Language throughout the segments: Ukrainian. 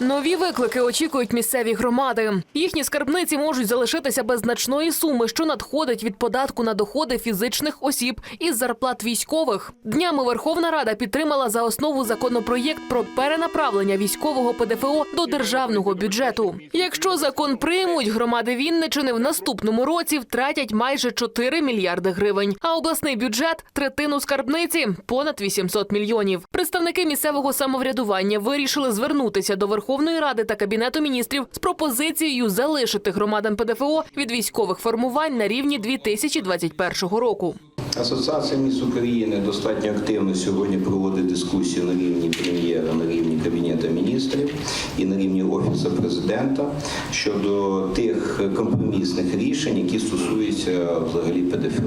Нові виклики очікують місцеві громади. Їхні скарбниці можуть залишитися без значної суми, що надходить від податку на доходи фізичних осіб із зарплат військових. Днями Верховна Рада підтримала за основу законопроєкт про перенаправлення військового ПДФО до державного бюджету. Якщо закон приймуть, громади Вінничини в наступному році втратять майже 4 мільярди гривень, а обласний бюджет третину скарбниці понад 800 мільйонів. Представники місцевого самоврядування вирішили звернутися до Верховної Ради та Кабінету міністрів з пропозицією залишити громадам ПДФО від військових формувань на рівні 2021 року. Асоціація міст України достатньо активно сьогодні проводить дискусію на рівні прем'єра, на рівні Кабінету міністрів і на рівні Офісу президента щодо тих компромісних рішень, які стосуються взагалі ПДФО.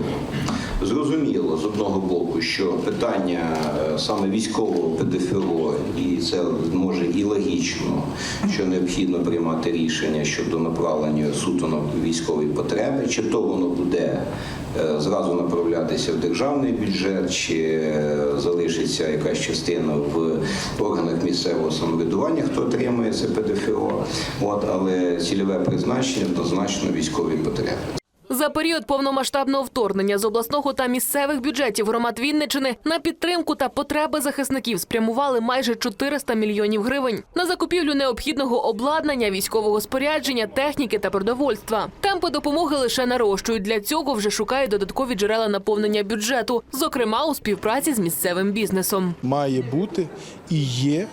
Зрозуміло з одного боку, що питання е, саме військового ПДФО, і це може і логічно, що необхідно приймати рішення щодо направлення суто на військові потреби, чи то воно буде е, зразу направлятися в державний бюджет, чи е, залишиться якась частина в органах місцевого самоврядування, хто отримує це ПДФО. От, але цільове призначення однозначно військові потреби. За період повномасштабного вторгнення з обласного та місцевих бюджетів громад Вінничини на підтримку та потреби захисників спрямували майже 400 мільйонів гривень на закупівлю необхідного обладнання, військового спорядження, техніки та продовольства. Темпи допомоги лише нарощують. Для цього вже шукають додаткові джерела наповнення бюджету, зокрема у співпраці з місцевим бізнесом. має бути і є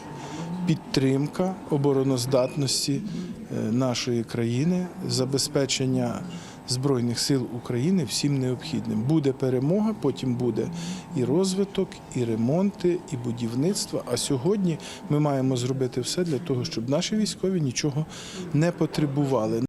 підтримка обороноздатності е, нашої країни, забезпечення Збройних сил України всім необхідним. Буде перемога, потім буде і розвиток, і ремонти, і будівництво. А сьогодні ми маємо зробити все для того, щоб наші військові нічого не потребували.